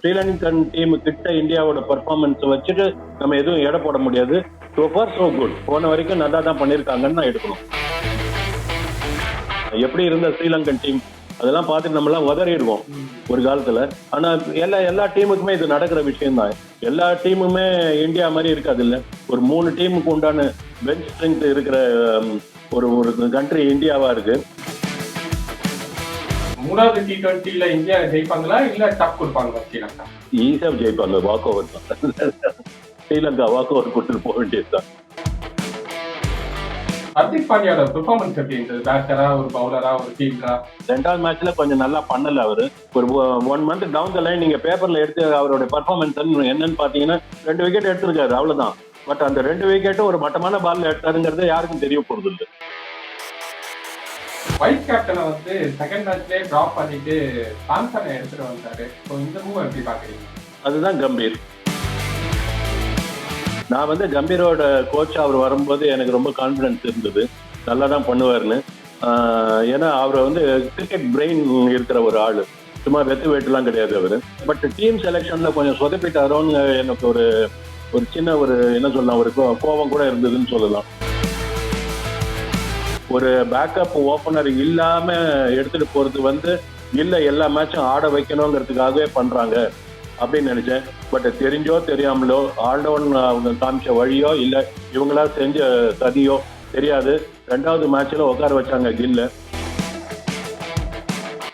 Sri Lankan team கிட்ட இந்தியாவோட performance வச்சுட்டு நம்ம எதுவும் எடை போட முடியாது. ஸோ ஃபார் ஸோ குட் போன வரைக்கும் நல்லா தான் பண்ணியிருக்காங்கன்னு நான் எடுக்கணும். எப்படி இருந்த ஸ்ரீலங்கன் டீம் அதெல்லாம் பார்த்துட்டு நம்மலாம் உதறிடுவோம் ஒரு காலத்துல. ஆனா எல்லா எல்லா டீமுக்குமே இது நடக்கிற விஷயம் தான் எல்லா டீமுமே இந்தியா மாதிரி இருக்காது இல்ல ஒரு மூணு டீமுக்கு உண்டான பெஞ்ச் ஸ்ட்ரென்த் இருக்கிற ஒரு ஒரு கண்ட்ரி இந்தியாவா இருக்கு. மூணாவது டி டுவெண்ட்டில இந்தியா ஜெயிப்பாங்களா இல்ல டப் கொடுப்பாங்களா ஸ்ரீலங்கா? ஈஸியா ஜெயிப்பாங்க வாக் ஓவர் தான். ஸ்ரீலங்கா வாக் ஓவர் கொடுத்துட்டு போக வேண்டியதுதான் ஹர்திக் பாண்டியாவோட பெர்ஃபார்மன்ஸ் எப்படி இருந்தது? பேட்டரா ஒரு பவுலரா ஒரு ஃபீல்டரா ரெண்டாவது மேட்ச்ல கொஞ்சம் நல்லா பண்ணல அவரு. ஒரு one month down the line நீங்க பேப்பர்ல எடுத்து அவருடைய பர்ஃபார்மன்ஸ் என்னன்னு பாத்தீங்கன்னா ரெண்டு விக்கெட் எடுத்திருக்காரு அவ்வளவுதான். பட் அந்த ரெண்டு விக்கெட்டும் ஒரு மட்டமான பால்ல எடுத்தாருங்கிறது யாருக்கும் தெரிய போறது இல்லை வைஸ் கேப்டனை வந்து செகண்ட் மேட்ச்லேயே ட்ராப் பண்ணிட்டு சாம்சனை எடுத்துட்டு வந்தாரு ஸோ இந்த மூவ் எப்படி பாக்குறீங்க அதுதான் கம்பீர். நான் வந்து கம்பீரோட கோச் அவர் வரும்போது எனக்கு ரொம்ப கான்ஃபிடன்ஸ் இருந்தது. நல்லா தான் பண்ணுவார்னு ஏன்னா அவரை வந்து கிரிக்கெட் பிரெயின் இருக்கிற ஒரு ஆள். சும்மா வெத்து வெட்டுலாம் கிடையாது அவர். பட் டீம் செலெக்ஷன்ல கொஞ்சம் சொதப்பிட்டாரோன்னு எனக்கு ஒரு ஒரு சின்ன ஒரு என்ன சொல்லலாம் ஒரு கோ- கோபம் கூட இருந்ததுன்னு சொல்லலாம். ஒரு பேக்கப் ஓப்பனர் இல்லாம எடுத்துட்டு போறது வந்து இல்ல எல்லா மேட்சும் ஆட வைக்கணுங்கிறதுக்காகவே பண்றாங்க அப்படின்னு நினைச்சேன். பட் தெரிஞ்சோ தெரியாமலோ ஆல்டவுன் அவங்க காமிச்ச வழியோ இல்ல இவங்களா செஞ்ச சதியோ தெரியாது. ரெண்டாவது மேட்ச்ல உட்கார வச்சாங்க கில்ல.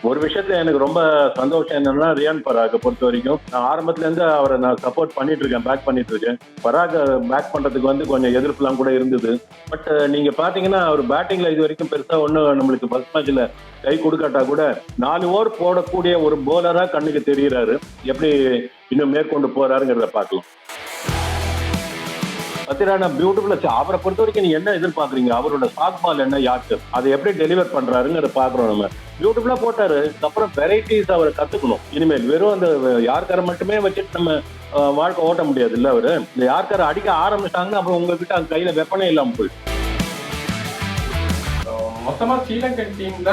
ஒரு விஷயத்துல எனக்கு ரொம்ப சந்தோஷம் என்னன்னா ரியான் பராக பொறுத்த வரைக்கும் நான் ஆரம்பத்துல இருந்து அவரை நான் சப்போர்ட் பண்ணிட்டு இருக்கேன் பேக் பண்ணிட்டு இருக்கேன் பராக பேக் பண்றதுக்கு வந்து கொஞ்சம் எதிர்ப்புலாம் கூட இருந்தது. பட் நீங்க பாத்தீங்கன்னா அவர் பேட்டிங்ல இது வரைக்கும் பெருசா ஒன்றும் நம்மளுக்கு ஃபர்ஸ்ட் மேட்ச்ல கை கொடுக்காட்டா கூட நாலு ஓவர் போடக்கூடிய ஒரு போலரா கண்ணுக்கு தெரியுறாரு. எப்படி இன்னும் மேற்கொண்டு போறாருங்கிறத பார்க்கலாம். பத்திரானா பியூட்டிஃபுல்லா அவரை பொறுத்த வரைக்கும் நீங்க என்ன எதிர்பார்க்கறீங்க? அவரோட ஸ்டாக் பால் என்ன யாருக்கு? அதை எப்படி டெலிவர் பண்றாருங்கிறத பாக்குறோம் நம்ம. பியூட்டிஃபுல்லா போட்டாரு. அப்புறம் வெரைட்டிஸ் அவரை கத்துக்கணும். இனிமேல் வெறும் அந்த யார்கார மட்டுமே வச்சுட்டு நம்ம வாழ்க்கை ஓட்ட முடியாது இல்ல அவரு. இந்த யார்கார அடிக்க ஆரம்பிச்சிட்டாங்கன்னா அப்புறம் உங்ககிட்ட அந்த கையில வெப்பனே இல்லாம போயிடும். மொத்தமா ஸ்ரீலங்கன் டீம்ல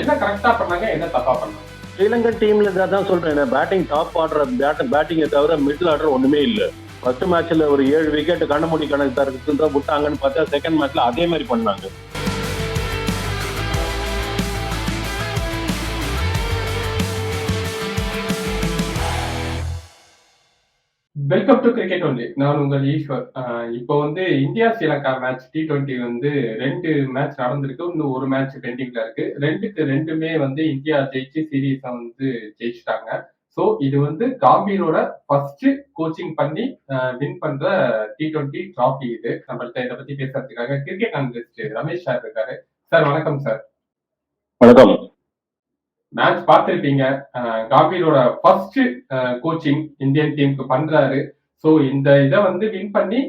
என்ன கரெக்டா பண்ணாங்க என்ன தப்பா பண்ணாங்க? ஸ்ரீலங்கன் டீம்ல தான் சொல்றேன் பேட்டிங் டாப் ஆடுற பேட் பேட்டிங்கை தவிர மிடில் ஆர்டர் ஒண்ணுமே இல்ல. ஃபர்ஸ்ட் மேட்ச்ல ஒரு ஏழு விக்கெட் கண்ணமூடி கணக்கு தரத்துக்கு தான் விட்டாங்கன்னு பார்த்தா செகண்ட் மேட்ச்ல அதே மாதிரி பண்ணாங்க. வெல்கம் டு கிரிக்கெட் ஒன்லி நான் உங்கள் ஈஸ்வர். இப்போ வந்து India Sri Lanka match T twenty வந்து ரெண்டு மேட்ச் நடந்திருக்கு. இன்னும் ஒரு மேட்ச் பெண்டிங்ல இருக்கு. ரெண்டுக்கு ரெண்டுமே வந்து இந்தியா ஜெயிச்சு சீரீஸை வந்து ஜெயிச்சிட்டாங்க. ஸோ இது வந்து காம்பீரோட ஃபர்ஸ்ட் கோச்சிங் பண்ணி வின் பண்ற டி டுவெண்ட்டி டிராஃபி இது. நம்மள்ட்ட இதை பத்தி பேசுறதுக்காக கிரிக்கெட் அனலிஸ்ட் ரமேஷ் சார் இருக்காரு. சார் வணக்கம் சார் வணக்கம். மேட்ச் பார்த்திருப்பீங்க. காம்பீரோட ஃபர்ஸ்ட் கோச்சிங் இந்தியன் டீமுக்கு பண்றாரு. ஸோ இந்த இதை வந்து வின் பண்ணி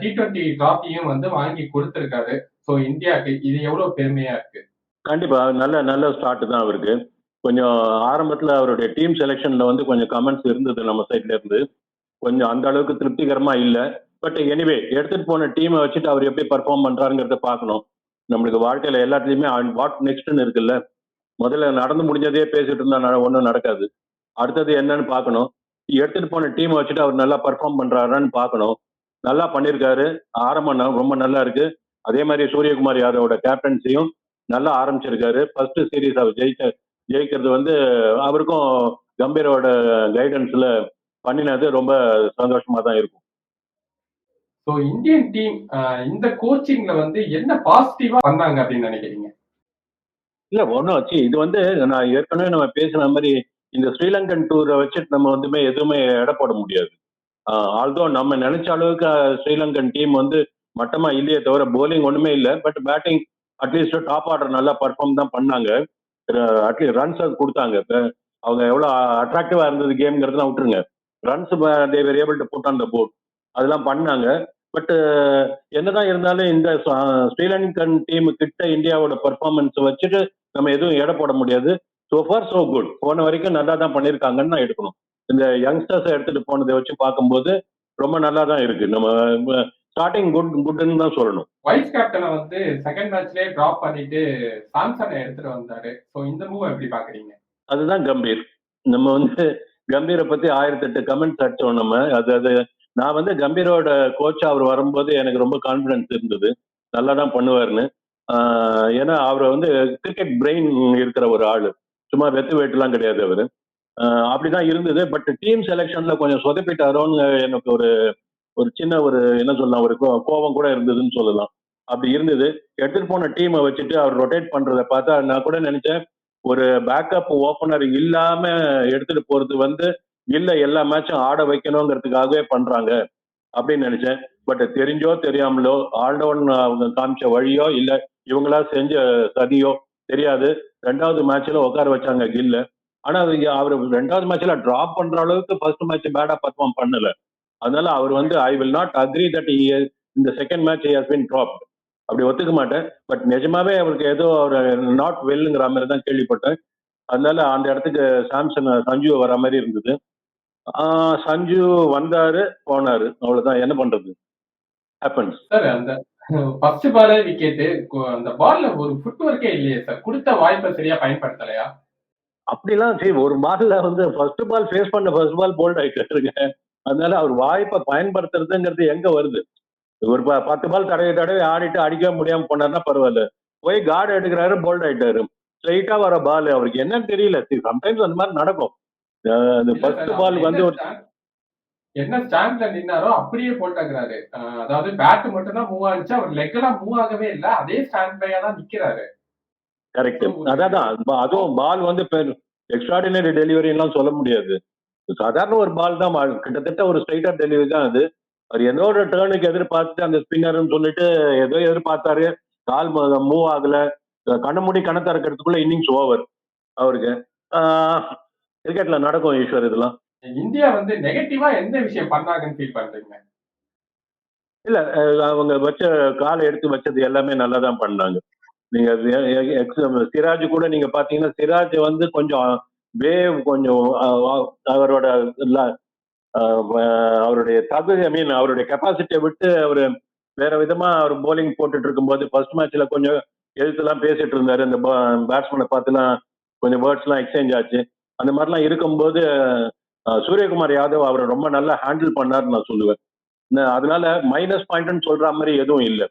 டி டுவெண்ட்டி டிராஃபியும் வந்து வாங்கி கொடுத்திருக்காரு. ஸோ இந்தியாவுக்கு இது எவ்வளவு பெருமையா இருக்கு? கண்டிப்பா நல்ல நல்ல ஸ்டார்ட் தான் அவருக்கு. கொஞ்சம் ஆரம்பத்தில் அவருடைய டீம் செலெக்ஷனில் வந்து கொஞ்சம் கமெண்ட்ஸ் இருந்தது நம்ம சைட்ல இருந்து. கொஞ்சம் அந்த அளவுக்கு திருப்திகரமா இல்லை. பட் எனிவே எடுத்துட்டு போன டீமை வச்சுட்டு அவர் எப்படி பர்ஃபார்ம் பண்றாருங்கிறத பார்க்கணும். நம்மளுக்கு வாழ்க்கையில எல்லாத்துலயுமே வாட் நெக்ஸ்ட்னு இருக்குல்ல. முதல்ல நடந்து முடிஞ்சதே பேசிட்டு இருந்தா ஒன்றும் நடக்காது. அடுத்தது என்னன்னு பார்க்கணும். எடுத்துட்டு போன டீமை வச்சுட்டு அவர் நல்லா பர்ஃபார்ம் பண்றாரான்னு பார்க்கணும். நல்லா பண்ணியிருக்காரு ஆரம்பம் ந- ரொம்ப நல்லா இருக்கு. அதே மாதிரி சூரியகுமார் யாதவோட கேப்டன்சியும் நல்லா ஆரம்பிச்சிருக்காரு. ஃபர்ஸ்ட் சீரீஸ் அவர் ஜெயிச்ச ஜெயிக்கிறது வந்து அவருக்கும் கம்பீரோட கைடன்ஸ்ல பண்ணினது ரொம்ப சந்தோஷமா தான் இருக்கும் ஸோ இந்தியன் டீம் இந்த கோச்சிங்ல வந்து என்ன பாசிட்டிவா பண்ணாங்க அப்படின்னு நினைக்கிறீங்க? இல்ல ஒன்றும் வச்சு இது வந்து நான் ஏற்கனவே நம்ம பேசின மாதிரி இந்த ஸ்ரீலங்கன் டூரை வச்சுட்டு நம்ம வந்துமே எதுவுமே எடை போட முடியாது. ஆல்தோ நம்ம நினைச்ச அளவுக்கு ஸ்ரீலங்கன் டீம் வந்து மட்டமா இல்லையே தவிர போலிங் ஒண்ணுமே இல்லை but batting at least top order நல்லா பர்ஃபார்ம் தான் பண்ணாங்க. அட்லீஸ்ட் ரன்ஸ் கொடுத்தாங்க. இப்போ அவங்க எவ்வளோ அட்ராக்டிவாக இருந்தது கேம்ங்கிறதுலாம் விட்டுருங்க. Runs they were able to put on the board அதெல்லாம் பண்ணாங்க. பட்டு என்னதான் இருந்தாலும் இந்த ஸ்ரீலங்கன் டீம் கிட்ட இந்தியாவோட பர்ஃபார்மன்ஸ் வச்சுட்டு நம்ம எதுவும் எடை போட முடியாது. ஸோ ஃபார் ஸோ குட் போன வரைக்கும் நல்லா தான் பண்ணியிருக்காங்கன்னு நான் எடுக்கணும். இந்த யங்ஸ்டர்ஸை எடுத்துட்டு போனதை வச்சு பார்க்கும்போது ரொம்ப நல்லா தான் இருக்கு. நம்ம ஸ்டார்டிங் குட் குட்னு தான் சொல்லணும். வைஸ் கேப்டனை வந்து செகண்ட் மேட்ச்லயே டிராப் பண்ணிட்டு சாம்சனை எடுத்துட்டு வந்தாரு. ஸோ இந்த மூவ் எப்படி பாக்குறீங்க அதுதான் கம்பீர். நம்ம வந்து கம்பீரை பத்தி ஆயிரத்தி எட்டு கமெண்ட்ஸ் அடிச்சோம் நம்ம. அது அது நான் வந்து கம்பீரோட கோச் அவர் வரும்போது எனக்கு ரொம்ப கான்ஃபிடன்ஸ் இருந்தது. நல்லா தான் பண்ணுவாருன்னு. ஆஹ் ஏன்னா அவர் வந்து கிரிக்கெட் பிரெயின் இருக்கிற ஒரு ஆளு. சும்மா வெத்து வேட்டுலாம் கிடையாது அவரு. அப்படிதான் இருந்தது. பட் டீம் செலெக்ஷன்ல கொஞ்சம் சொதப்பிட்டாரோன்னு எனக்கு ஒரு ஒரு சின்ன ஒரு என்ன சொல்லலாம் ஒரு கோ- கோபம் கூட இருந்ததுன்னு சொல்லலாம். அப்படி இருந்தது. எடுத்துட்டு போன டீமை வச்சுட்டு அவர் ரொட்டேட் பண்றதை பார்த்தா நான் கூட நினைச்சேன் ஒரு பேக்கப் ஓப்பனர் இல்லாம எடுத்துட்டு போறது வந்து இல்ல எல்லா மேட்சும் ஆட வைக்கணுங்கிறதுக்காகவே பண்றாங்க அப்படின்னு நினைச்சேன். பட் தெரிஞ்சோ தெரியாமலோ ஆல்டவுன் அவங்க காமிச்ச வழியோ இல்ல இவங்களா செஞ்ச சதியோ தெரியாது. ரெண்டாவது மேட்ச்ல உட்கார வச்சாங்க கில்ல. ஆனா அது அவர் ரெண்டாவது மேட்ச்ல டிராப் பண்ற அளவுக்கு ஃபர்ஸ்ட் மேட்ச் பேடா பர்ஃபார்ம் பண்ணல. அதனால அவர் வந்து I will not agree that இந்த second match has been drop அப்படி ஒத்துக்க மாட்டேன். பட் நிஜமாவே அவருக்கு ஏதோ ஒரு நாட் வெல்லுங்கிற மாதிரி தான் கேள்விப்பட்டேன். அதனால அந்த இடத்துக்கு சாம்சங் சஞ்சு வர மாதிரி இருந்தது. சஞ்சு வந்தாரு போனாரு. அவ்வளவுதான். என்ன பண்றது? ஹேப்பன்ஸ் சார் அந்த ஃபர்ஸ்ட் பாலே விக்கெட் அந்த பால்ல ஒரு ஃபுட் ஒர்க்கே இல்லையே சார். கொடுத்த வாய்ப்பை சரியா பயன்படுத்தலையா? அப்படிலாம் சரி ஒரு பால்ல வந்து ஃபர்ஸ்ட் பால் ஃபேஸ் பண்ண ஃபர்ஸ்ட் பால் போல்ட் ஆயிட்டாருங்க. அதனால அவர் வாய்ப்பை பயன்படுத்துறதுங்கிறது எங்க வருது? ஒரு பத்து பால் தடவை தடவை ஆடிட்டு அடிக்க முடியாம போனாருன்னா பரவாயில்ல. போய் கார்டு எடுக்கிறாரு போல்ட் ஆயிட்டாரு. ஸ்ட்ரைட்டா வர பால் அவருக்கு என்னன்னு தெரியல. சம்டைம்ஸ் அந்த மாதிரி நடக்கும். அந்த ஃபர்ஸ்ட் சார், பால் வந்து என்ன ஒரு என்ன ஸ்டாண்ட்ல நின்னாரோ அப்படியே போட்டாக்குறாரு அதாவது பேட் மட்டும் தான் மூவ் ஆனிச்சு அவர் லெக் எல்லாம் மூவ் ஆகவே இல்ல. அதே ஸ்டாண்ட் பையா தான் நிக்கிறாரு. கரெக்ட் அதான் அதுவும் பால் வந்து எக்ஸ்ட்ராடினரி டெலிவரி எல்லாம் சொல்ல முடியாது. சாதாரண ஒரு பால் தான். கிட்டத்தட்ட ஒரு ஸ்ட்ரைட்டர் டெலிவரி தான் அது. அவர் ஏதோ ஒரு டேர்னுக்கு எதிர்பார்த்துட்டு அந்த ஸ்பின்னர்னு சொல்லிட்டு ஏதோ எதிர்பார்த்தாரு. கால் மூவ் ஆகல. கண்ண மூடி கண்ண திறக்கிறதுக்குள்ள இன்னிங்ஸ் ஓவர் அவருக்கு. கிரிக்கெட்ல நடக்கும் ஈஸ்வர் இதெல்லாம். இந்தியா வந்து நெகட்டிவா எந்த விஷயம் பண்ணாங்கன்னு ஃபீல் பண்றீங்க? இல்ல அவங்க வச்ச காலை எடுத்து வச்சது எல்லாமே நல்லா தான் பண்ணாங்க. நீங்க சிராஜ் கூட நீங்க பாத்தீங்கன்னா சிராஜ் வந்து கொஞ்சம் வேவ் கொஞ்சம் அவரோட அவருடைய தகுதி ஐ மீன் அவருடைய கெப்பாசிட்டியை விட்டு அவர் வேற விதமா அவர் போலிங் போட்டுட்டு இருக்கும்போது ஃபர்ஸ்ட் மேட்ச்ல கொஞ்சம் எழுத்துலாம் பேசிட்டு இருந்தாரு. அந்த பேட்ஸ்மேனை பார்த்துலாம் கொஞ்சம் வேர்ட்ஸ்லாம் எக்ஸ்சேஞ்ச் ஆச்சு. அந்த மாதிரிலாம் இருக்கும்போது சூரியகுமார் யாதவ் அவரை ரொம்ப நல்லா ஹேண்டில் பண்ணாருன்னு நான் சொல்லுவேன். அதனால மைனஸ் பாயிண்ட்னு சொல்ற மாதிரி எதுவும் இல்லை.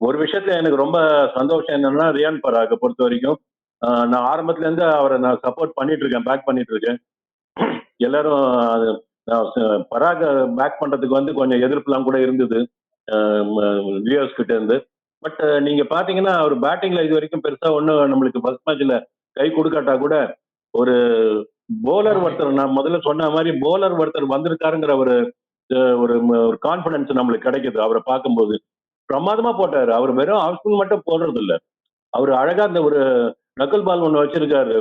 ஒரு விஷயத்துல எனக்கு ரொம்ப சந்தோஷம் என்னன்னா ரியான் பராக பொறுத்த வரைக்கும் நான் ஆரம்பத்துல இருந்து அவரை நான் சப்போர்ட் பண்ணிட்டு இருக்கேன் பேக் பண்ணிட்டு இருக்கேன் எல்லாரும் பராக பேக் பண்றதுக்கு வந்து கொஞ்சம் எதிர்ப்புலாம் கூட இருந்தது வியூஸ் கிட்ட இருந்து. பட் நீங்க பாத்தீங்கன்னா அவர் பேட்டிங்ல இது வரைக்கும் பெருசா ஒன்றும் நம்மளுக்கு ஃபர்ஸ்ட் மேட்ச்ல கை கொடுக்காட்டா கூட ஒரு போலர் ஒருத்தர் நான் முதல்ல சொன்ன மாதிரி போலர் ஒருத்தர் வந்திருக்காருங்கிற ஒரு ஒரு ஒரு கான்பிடன்ஸ் நம்மளுக்கு கிடைக்குது அவரை பார்க்கும்போது. பிரமாதமா போட்டாரு அவர் வெறும் ஆஃப் ஸ்பின் மட்டும் போடுறது இல்ல அவர் அழகா அந்த ஒரு நக்கல் பால் ஒன்று வச்சிருக்காரு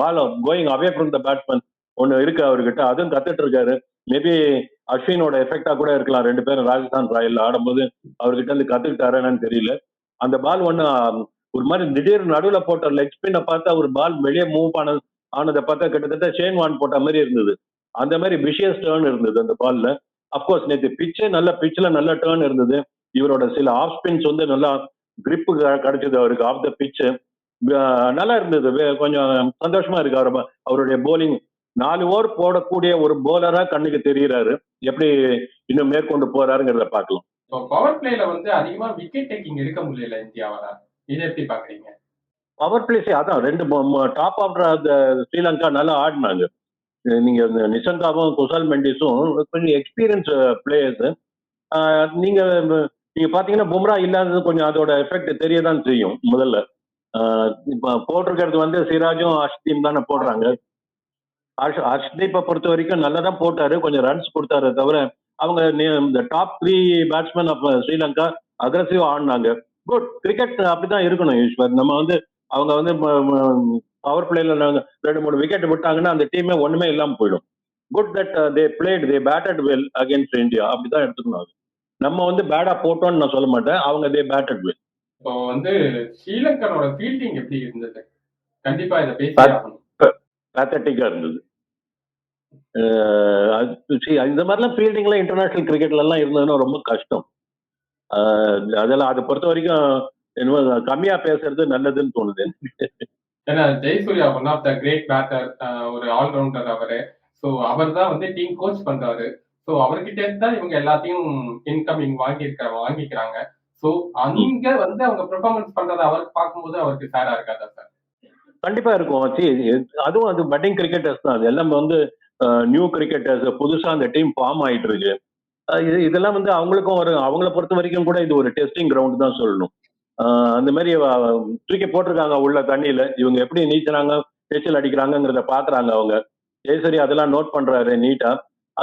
ball going away from the batsman ஒன்று இருக்கு அவர்கிட்ட. அதுவும் கத்துட்டு இருக்காரு மேபி அஸ்வினோட எஃபெக்டா கூட இருக்கலாம். ரெண்டு பேரும் ராஜஸ்தான் ராயல் ஆடும்போது அவர்கிட்ட இருந்து கத்துக்கிட்டாருன்னு தெரியல. அந்த பால் ஒன்று ஒரு மாதிரி திடீர்னு நடுவில் போட்ட லெக் ஸ்பின்னை பார்த்தா ஒரு பால் வெளியே மூவ் ஆன ஆனதை பார்த்தா கிட்டத்தட்ட ஷேன் வான் போட்ட மாதிரி இருந்தது. அந்த மாதிரி விஷியஸ் டேர்ன் இருந்தது அந்த பால்ல அப்கோர்ஸ் நேற்று பிச்சே நல்ல பிச்சில் நல்ல டேர்ன் இருந்தது. இவரோட சில ஆஃப் ஸ்பின்ஸ் வந்து நல்லா கிரிப்பு கிடைச்சது அவருக்கு. ஆஃப் த பிச்சு நல்லா இருந்தது. கொஞ்சம் சந்தோஷமா இருக்கு. அவர் அவருடைய போலிங் நாலு ஓவர் போடக்கூடிய ஒரு போலரா கண்ணுக்கு தெரியுறாரு. எப்படி இன்னும் மேற்கொண்டு போறாருங்கிறத பார்க்கலாம். இப்போ பவர் பிளேல வந்து அதிகமா விக்கெட் டேக்கிங் எடுக்க முடியல இந்தியாவால. இதை எப்படி பாக்குறீங்க பவர் பிளேஸே அதான் ரெண்டு டாப் ஆஃப் ஸ்ரீலங்கா நல்லா ஆடினாங்க. நீங்க நிசங்காவும் குசால் மெண்டிஸும் கொஞ்சம் எக்ஸ்பீரியன்ஸ் பிளேயர்ஸ் நீங்க நீங்க பாத்தீங்கன்னா பும்ரா இல்லாதது கொஞ்சம் அதோட எஃபெக்ட் தெரியதான் செய்யும் முதல்ல. இப்ப போட்டிருக்கிறது வந்து சிராஜும் அஷ்தீம் தானே போடுறாங்க. ஹர்ஷ் ஹர்ஷ்தீப்பை பொறுத்த வரைக்கும் நல்லா தான் போட்டாரு. கொஞ்சம் ரன்ஸ் கொடுத்தாரு தவிர அவங்க நே- இந்த top three batsmen of Sri Lanka aggressive ஆடினாங்க. குட் கிரிக்கெட் அப்படிதான் இருக்கணும் ஈஸ்வர். நம்ம வந்து அவங்க வந்து பவர் பிளேல ரெண்டு மூணு விக்கெட் விட்டாங்கன்னா அந்த டீமே ஒண்ணுமே இல்லாம போயிடும். Good that they played they batted well against India அப்படிதான் எடுத்துக்கணும் அது. நம்ம வந்து பேடா போட்டோம்னு நான் சொல்ல மாட்டேன். அவங்க தே பேட்டட் வெல் இப்போ வந்து ஸ்ரீலங்கனோட ஃபீல்டிங் எப்படி இருந்தது? கண்டிப்பா இதை பேசி இருந்தது. இந்த மாதிரிலாம் ஃபீல்டிங்லாம் இன்டர்நேஷனல் கிரிக்கெட்ல எல்லாம் இருந்ததுன்னா ரொம்ப கஷ்டம். அதெல்லாம் அதை பொறுத்த வரைக்கும் என்னமோ கம்மியா பேசுறது நல்லதுன்னு தோணுது. ஏன்னா Jayasuriya one of the great batter ஒரு ஆல்ரவுண்டர் அவரு. ஸோ அவர் தான் வந்து டீம் கோச் பண்றாரு. ஸோ அவர்கிட்ட இருந்து தான் இவங்க எல்லாத்தையும் இன்கமிங் வாங்கியிருக்க வாங்கிக்கிறாங்க. சோ அங்க வந்து அவங்க பெர்ஃபார்மன்ஸ் பண்றத அவருக்கு பார்க்கும்போது அவருக்கு சேடா இருக்காதா சார் கண்டிப்பா இருக்கும். அதுவும் அது பட்டிங் கிரிக்கெட்டர்ஸ் தான். அது எல்லாம் வந்து நியூ கிரிக்கெட்டர்ஸ் புதுசா அந்த டீம் ஃபார்ம் ஆயிட்டு இருக்கு இது இதெல்லாம் வந்து அவங்களுக்கும் ஒரு அவங்கள பொறுத்த வரைக்கும் கூட இது ஒரு டெஸ்டிங் கிரவுண்ட் தான் சொல்லணும். அந்த மாதிரி தூக்கி போட்டிருக்காங்க உள்ள தண்ணியில. இவங்க எப்படி நீச்சுறாங்க நீச்சல் அடிக்கிறாங்கிறத பாக்குறாங்க அவங்க. ஜெயசரி அதெல்லாம் நோட் பண்றாரு நீட்டா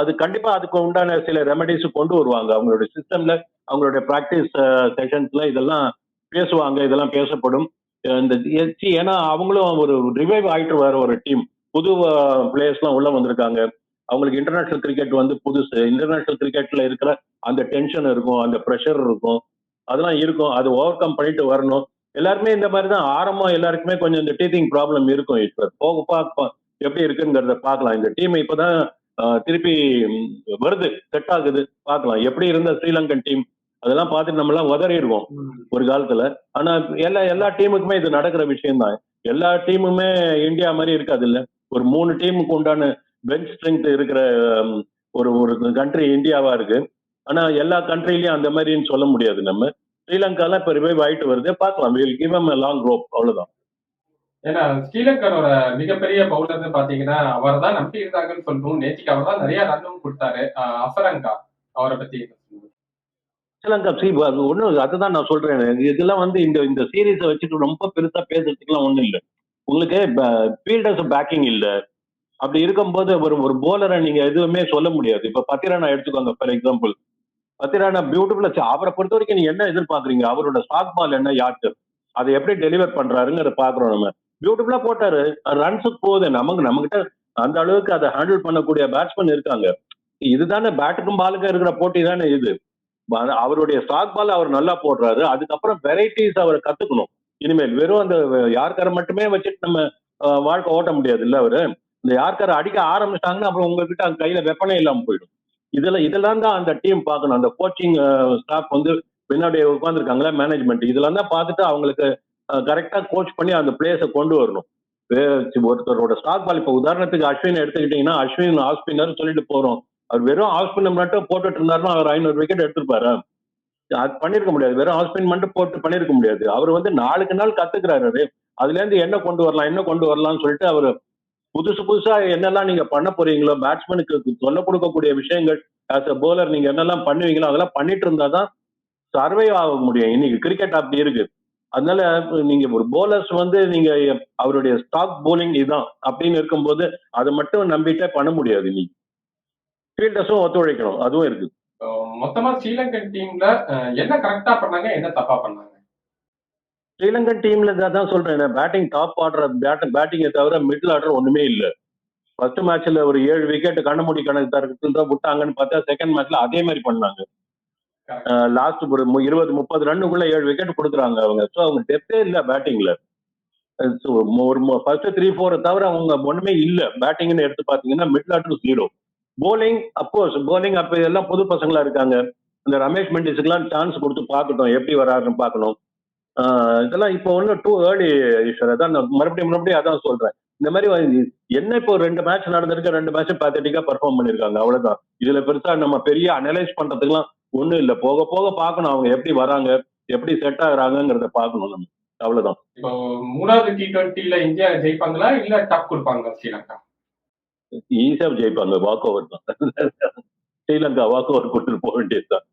அது கண்டிப்பா அதுக்கு உண்டான சில ரெமெடிஸ் கொண்டு வருவாங்க. அவங்களுடைய சிஸ்டம்ல அவங்களுடைய ப்ராக்டிஸ் செஷன்ஸ்ல இதெல்லாம் பேசுவாங்க. இதெல்லாம் பேசப்படும். இந்த ஏன்னா அவங்களும் ஒரு ரிவைவ் ஆயிட்டு வர ஒரு டீம் புது பிளேயர்ஸ்லாம் உள்ள வந்திருக்காங்க. அவங்களுக்கு இன்டர்நேஷனல் கிரிக்கெட் வந்து புதுசு. இன்டர்நேஷனல் கிரிக்கெட்ல இருக்கிற அந்த டென்ஷன் இருக்கும். அந்த ப்ரெஷர் இருக்கும். அதெல்லாம் இருக்கும். அது ஓவர் கம் பண்ணிட்டு வரணும். எல்லாருமே இந்த மாதிரி தான். ஆரம்பம் எல்லாருக்குமே கொஞ்சம் இந்த டீத்திங் ப்ராப்ளம் இருக்கும். இப்போ போக பார்ப்போம் எப்படி இருக்குங்கிறத பார்க்கலாம். இந்த டீம் இப்போதான் திருப்பி வருது. செட் ஆகுது. பார்க்கலாம். எப்படி இருந்த ஸ்ரீலங்கன் டீம் அதெல்லாம் பார்த்துட்டு நம்ம எல்லாம் உதறிடுவோம் ஒரு காலத்துல. ஆனா எல்லா எல்லா டீமுக்குமே இது நடக்கிற விஷயம் தான் எல்லா டீமுமே இந்தியா மாதிரி இருக்காது இல்ல ஒரு மூணு டீமுக்கு உண்டான பெஞ்ச் ஸ்ட்ரென்த் இருக்கிற ஒரு ஒரு கண்ட்ரி இந்தியாவா இருக்கு. ஆனா எல்லா கண்ட்ரிலயும் அந்த மாதிரின்னு சொல்ல முடியாது நம்ம. ஸ்ரீலங்கால இப்ப ரிவைவ் ஆயிட்டு வருது. பார்க்கலாம். Will give them long rope அவ்வளவுதான். ஏன்னா ஸ்ரீலங்கனோட மிகப்பெரிய பவுலர்னு பாத்தீங்கன்னா அவர் தான் நம்பி இருந்தாங்கன்னு சொல்லணும். நேற்றுக்கு அவர் தான் நிறைய ரன்னும் கொடுத்தாரு. ஆஹ் அசரங்கா அவரை பத்தி ஸ்ரீலங்கா சி அது ஒண்ணு அதுதான் நான் சொல்றேன். இதெல்லாம் வந்து இந்த இந்த சீரீஸை வச்சுட்டு ரொம்ப பெருசா பேசுறதுக்குலாம் ஒண்ணும் இல்லை. உங்களுக்கு ஃபீல்டர்ஸ் பேக்கிங் இல்ல. அப்படி இருக்கும்போது ஒரு ஒரு போலரை நீங்க எதுவுமே சொல்ல முடியாது. இப்ப பத்திரானா எடுத்துக்கோங்க ஃபார் எக்ஸாம்பிள் பத்திரானா பியூட்டிஃபுல்லா அவரை பொறுத்த வரைக்கும் நீங்க என்ன எதிர்பார்க்குறீங்க? அவரோட ஸ்டாக் பால் என்ன யாட்டு அதை எப்படி டெலிவர் பண்றாருங்கிறத பாக்குறோம் நம்ம. பியூட்டிஃபுல்லா போட்டாரு. ரன்ஸுக்கு போகுது. நமக்கு நம்மகிட்ட அந்த அளவுக்கு அதை ஹேண்டில் பண்ணக்கூடிய பேட்ஸ்மேன் இருக்காங்க. இதுதானே பேட்டுக்கும் பாலுக்கும் இருக்கிற போட்டி தானே இது? அவருடைய ஸ்டாக் பால் அவர் நல்லா போடுறாரு. அதுக்கப்புறம் வெரைட்டிஸ் அவரை கத்துக்கணும். இனிமேல் வெறும் அந்த யார்காரை மட்டுமே வச்சுட்டு நம்ம வாழ்க்கை ஓட்ட முடியாது இல்ல அவரு? இந்த யார்காரை அடிக்க ஆரம்பிச்சிட்டாங்கன்னா அப்புறம் உங்ககிட்ட அந்த கையில வெப்பனே இல்லாம போயிடும். இதுல இதெல்லாம் தான் அந்த டீம் பார்க்கணும். அந்த கோச்சிங் ஸ்டாஃப் வந்து பின்னாடி உட்காந்துருக்காங்களா மேனேஜ்மெண்ட் இதெல்லாம் தான் பார்த்துட்டு அவங்களுக்கு கரெக்டா கோச் பண்ணி அந்த பிளேஸை கொண்டு வரணும். ஒருத்தரோட ஸ்டாக் பால் இப்ப உதாரணத்துக்கு அஸ்வின் எடுத்துக்கிட்டீங்கன்னா அஸ்வின் ஆஃப் ஸ்பின்னர் சொல்லிட்டு போறோம். அவர் வெறும் ஆஃப் ஸ்பின்னர் மட்டும் போட்டுட்டு இருந்தாருன்னா அவர் ஐநூறு விக்கெட் எடுத்துருப்பாரு? அது பண்ணிருக்க முடியாது. வெறும் ஆஃப் ஸ்பின் மட்டும் போட்டு பண்ணிருக்க முடியாது. அவர் வந்து நாளுக்கு நாள் கத்துக்கிறாரு அது. அதுல இருந்து என்ன கொண்டு வரலாம் என்ன கொண்டு வரலாம்னு சொல்லிட்டு அவர் புதுசு புதுசா என்னெல்லாம் நீங்க பண்ண போறீங்களோ பேட்ஸ்மேனுக்கு சொல்ல கொடுக்கக்கூடிய விஷயங்கள் ஆஸ் அ போலர் நீங்க என்னெல்லாம் பண்ணுவீங்களோ அதெல்லாம் பண்ணிட்டு இருந்தாதான் சர்வை ஆக முடியும். இன்னைக்கு கிரிக்கெட் அப்படி இருக்கு. அதனால நீங்க ஒரு bowlers வந்து நீங்க அவருடைய ஸ்டாக் bowling இதுதான் அப்படின்னு இருக்கும்போது அதை மட்டும் நம்பிட்டே பண்ண முடியாது நீங்க ஃபீல்டர்ஸும் ஒத்துழைக்கணும். அதுவும் இருக்கு மொத்தமா ஸ்ரீலங்கன் டீம்ல என்ன கரெக்டா பண்ணாங்க என்ன தப்பா பண்ணாங்க? ஸ்ரீலங்கன் டீம்ல தான் சொல்றேன். பேட்டிங் டாப் ஆர்டர் பேட்டிங் பேட்டிங்கை தவிர மிடில் ஆர்டர் ஒண்ணுமே இல்ல. ஃபர்ஸ்ட் மேட்ச்ல ஒரு ஏழு விக்கெட் கண்ணமுடி கணக்கு தரத்துல விட்டாங்கன்னு பார்த்தா செகண்ட் மேட்ச்ல அதே மாதிரி பண்ணாங்க. லாஸ்ட் ஒரு இருபது முப்பது ரன்னுக்குள்ள ஏழு விக்கெட் கொடுக்குறாங்க அவங்க. ஸோ அவங்க டெப்தே இல்ல பேட்டிங்ல ஒரு ஃபர்ஸ்ட் த்ரீ ஃபோரை தவிர அவங்க ஒண்ணுமே இல்ல. பேட்டிங்னு எடுத்து பாத்தீங்கன்னா middle order zero bowling of course bowling அப்போ எல்லாம் புது பசங்களா இருக்காங்க. இந்த ரமேஷ் மெண்டிஸுக்குலாம் சான்ஸ் கொடுத்து பார்க்கட்டும். எப்படி வராருன்னு பார்க்கணும். ஆஹ் இதெல்லாம் இப்போ ஒன்று டூ ஏர்லி ஈஸ்வர். அதான் நான் மறுபடியும் மறுபடியும் அதான் சொல்றேன். இந்த மாதிரி என்ன இப்போ ரெண்டு மேட்ச் நடந்திருக்கு ரெண்டு மேட்ச் பேத்தட்டிக்கா பர்ஃபார்ம் பண்ணிருக்காங்க அவ்வளவுதான். இதுல பெருசா நம்ம பெரிய அனலைஸ் பண்றதுக்குலாம் ஒண்ணும் இல்ல. போக போக பார்க்கணும் அவங்க எப்படி வராங்க எப்படி செட் ஆகுறாங்கங்கிறத பார்க்கணும் நம்ம. அவ்வளவுதான். இப்போ மூணாவது டி டுவெண்ட்டில இந்தியா ஜெயிப்பாங்களா இல்ல டப் கொடுப்பாங்க ஸ்ரீலங்கா? ஈஸியா ஜெயிப்பாங்க வாக் ஓவர் தான். ஸ்ரீலங்கா வாக் ஓவர் கொடுத்துட்டு போக வேண்டியதுதான்.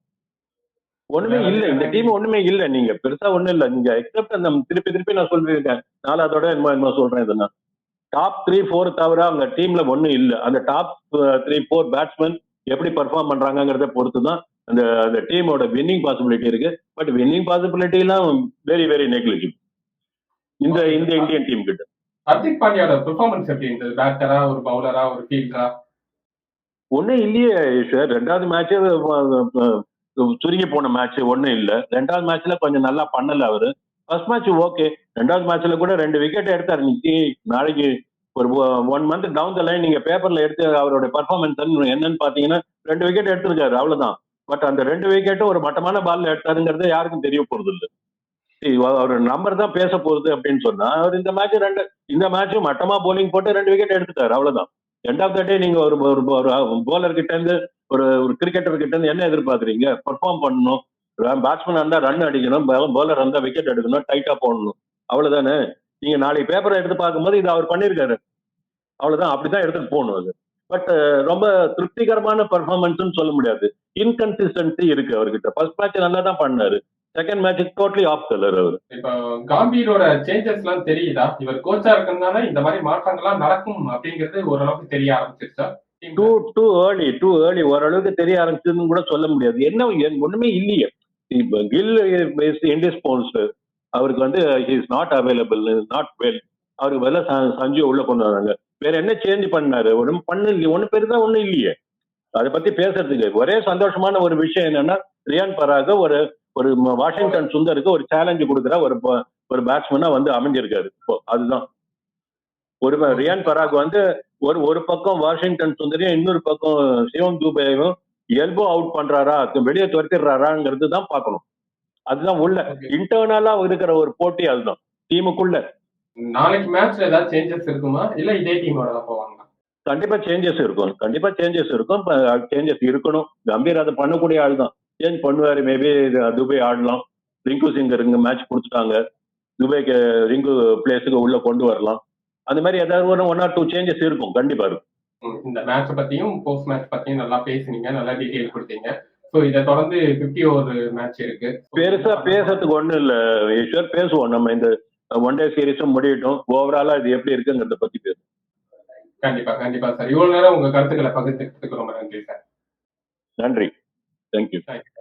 ஒண்ணுமே இல்ல. இந்த டீம் ஒண்ணுமே இல்ல. நீங்க பெருசா ஒண்ணும் இல்ல. நீங்க எக்ஸப்ட் அந்த திருப்பி திருப்பி நான் சொல்லியிருக்கேன். நாலாவதோட என்னமோ என்னமோ சொல்றேன் இதுனா டாப் த்ரீ ஃபோர் தவிர அவங்க டீம்ல ஒண்ணும் இல்ல. அந்த டாப் த்ரீ ஃபோர் பேட்ஸ்மேன் எப்படி பெர்ஃபார்ம் பண்றாங்கங்கிறத பொறுத்து தான் அந்த அந்த டீமோட வின்னிங் பாசிபிலிட்டி இருக்கு. பட் வின்னிங் பாசிபிலிட்டி எல்லாம் வெரி வெரி நெக்லிஜிபிள் இந்த இந்த இந்தியன் டீம் கிட்ட. ஹர்திக் பாண்டியாவோட பெர்ஃபார்மன்ஸ் எப்படி இருந்தது? பேட்டரா ஒரு பவுலரா ஒரு ஃபீல்டரா ஒண்ணும் இல்லையே ஈஸ்வர் ரெண்டாவது மேட்ச் சுருங்கி போன மேட்ச் ஒண்ணும் இல்ல. ரெண்டாவது மேட்ச்ல கொஞ்சம் நல்லா பண்ணல அவரு. ஃபர்ஸ்ட் மேட்ச் ஓகே ரெண்டாவது மேட்ச்ல கூட ரெண்டு விக்கெட் எடுத்தாரு. இன்னைக்கு நாளைக்கு ஒரு one month down the line நீங்க பேப்பர்ல எடுத்து அவரோட பர்ஃபார்மன்ஸ் என்னன்னு பாத்தீங்கன்னா ரெண்டு விக்கெட் எடுத்திருக்காரு. அவ்வளவுதான். பட் அந்த ரெண்டு விக்கெட்டும் ஒரு மட்டமான பால்ல எடுத்தாருங்கிறது யாருக்கும் தெரிய போறது இல்லை அவர் நம்பர் தான் பேச போகுது அப்படின்னு சொன்னா அவர் இந்த மேட்ச் ரெண்டு இந்த மேட்சும் மட்டமா போலிங் போட்டு ரெண்டு விக்கெட் எடுத்துட்டாரு அவ்வளவுதான். எண்ட் ஆஃப் த டே நீங்க ஒரு ஒரு போலர் கிட்ட இருந்து ஒரு ஒரு கிரிக்கெட்டர் கிட்ட இருந்து என்ன எதிர்பார்க்குறீங்க? பெர்ஃபார்ம் பண்ணணும். பேட்ஸ்மேன் இருந்தா ரன் அடிக்கணும் போலர் இருந்தா விக்கெட் எடுக்கணும் டைட்டா போடணும். அவ்வளவுதானே? நீங்க நாளைக்கு பேப்பரை எடுத்து பார்க்கும்போது இது அவர் பண்ணியிருக்காரு. அவ்வளவுதான் அப்படிதான் எடுத்துட்டு போகணும் அது. பட் ரொம்ப திருப்திகரமான பெர்ஃபார்மன்ஸ்னு சொல்ல முடியாது. இன்கன்சிஸ்டன்சி இருக்கு அவர்கிட்ட. ஃபர்ஸ்ட் மேட்ச் நல்லா தான் பண்ணாரு. Second match totally off colour அவர். இப்போ காம்பீரோட சேஞ்சஸ் எல்லாம் தெரியுதா? இவர் கோச்சா இருக்கறதுனால இந்த மாதிரி மாற்றங்கள்லாம் நடக்கும் அப்படிங்கிறது ஓரளவுக்கு தெரிய ஆரம்பிச்சிருச்சா? Too too early too early ஓரளவுக்கு தெரிய ஆரம்பிச்சதுன்னு கூட சொல்ல முடியாது. என்ன என் ஒண்ணுமே இல்லையே. இப்போ கில் இண்டிஸ்போன்ஸ் அவருக்கு வந்து is not available not well அவருக்கு வெள்ள சஞ்சு உள்ள கொண்டு வராங்க. வேற என்ன சேஞ்ச் பண்ணாரு? ஒன்றும் பண்ண இல்லையே. ஒன்றும் பெருசா ஒன்றும் இல்லையே. அதை பத்தி பேசுறதுக்கு ஒரே சந்தோஷமான ஒரு விஷயம் என்னன்னா ரியான் பராக ஒரு ஒரு வாஷிங்டன் சுந்தருக்கு ஒரு சேலஞ்சு கொடுக்குற ஒரு ஒரு பேட்ஸ்மேனா வந்து அமைஞ்சிருக்காரு. இப்போ அதுதான். ஒரு ரியான் பராக் வந்து ஒரு ஒரு பக்கம் வாஷிங்டன் சுந்தரியும் இன்னொரு பக்கம் சிவம் தூபேவும் எல்போ அவுட் பண்றாரா வெளியே துரத்திடுறாராங்கிறது தான் பார்க்கணும். அதுதான் உள்ள. இன்டர்னலா இருக்கிற ஒரு போட்டி அதுதான். டீமுக்குள்ள நாளைக்கு மேட்ச்ல ஏதாவது சேஞ்சஸ் இருக்குமா? இல்ல இதே டீமோட தான் போவாங்களா? கண்டிப்பா சேஞ்சஸ் இருக்கும். கண்டிப்பா சேஞ்சஸ் இருக்கும். சேஞ்சஸ் இருக்கணும். கம்பீர் அதை பண்ணக்கூடிய ஆள் தான் சேஞ்ச் பண்ணுவாரு மேபி துபை ஆடலாம். ரிங்கு சிங் இங்க மேட்ச் கொடுத்துட்டாங்க. துபைக்கு ரிங்கு பிளேஸுக்கு உள்ள கொண்டு வரலாம். அந்த மாதிரி ஏதாவது ஒரு ஒன் ஆர் டூ சேஞ்சஸ் இருக்கும். கண்டிப்பா இருக்கும். இந்த மேட்ச் பத்தியும் போஸ்ட் மேட்ச் பத்தியும் நல்லா பேசுனீங்க. நல்லா டீடைல் கொடுத்தீங்க. ஸோ இதை தொடர்ந்து 50 ஓவர் மேட்ச் இருக்கு. பெருசா பேசுறதுக்கு ஒண்ணும் இல்ல ஈஸ்வர். பேசுவோம். நம்ம இந்த ஒன் டே சீரிஸும் முடியட்டும். ஓவராலா இது எப்படி இருக்குங்கிறத பத்தி பேசுவோம். கண்டிப்பா கண்டிப்பா சார் இவ்வளவு நேரம் உங்க கருத்துக்களை பகிர்ந்துக்கிறதுக்கு ரொம்ப நன்றி சார் நன்றி. Thank you thank you